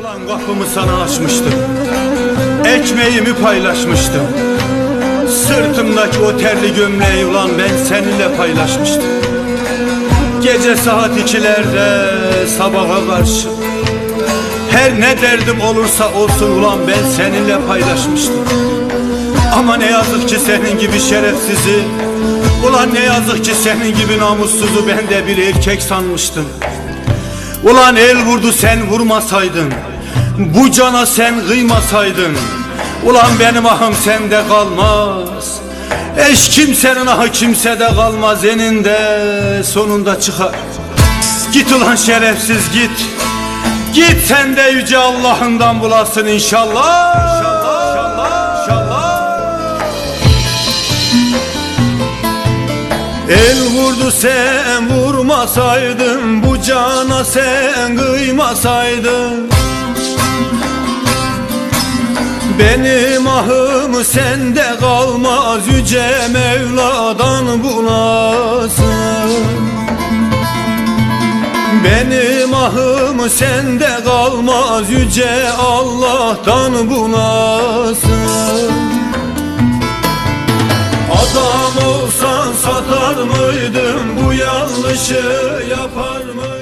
Ulan kapımı sana açmıştım. Ekmeğimi paylaşmıştım. Sırtımdaki o terli gömleği ulan ben seninle paylaşmıştım. Gece saat ikilerde sabaha karşı. Her ne derdim olursa olsun ulan ben seninle paylaşmıştım. Ama ne yazık ki senin gibi şerefsizi Ulan ne yazık ki senin gibi namussuzu ben de bir erkek sanmıştım Ulan el vurdu sen vurmasaydın. Bu cana sen kıymasaydın. Ulan benim ahım sende kalmaz. Eş kimsenin ahı kimsede kalmaz Eninde sonunda çıkar. Git ulan şerefsiz git. Git sen de yüce Allah'ından bulasın inşallah. İnşallah El vurdu sen vurmasaydın Bu sen kıymasaydın. Benim ahım sende kalmaz Yüce Mevla'dan bulasın. Benim ahım sende kalmaz Yüce Allah'tan bulasın. Adam olsan satar mıydın Bu yanlışı yapar mıydın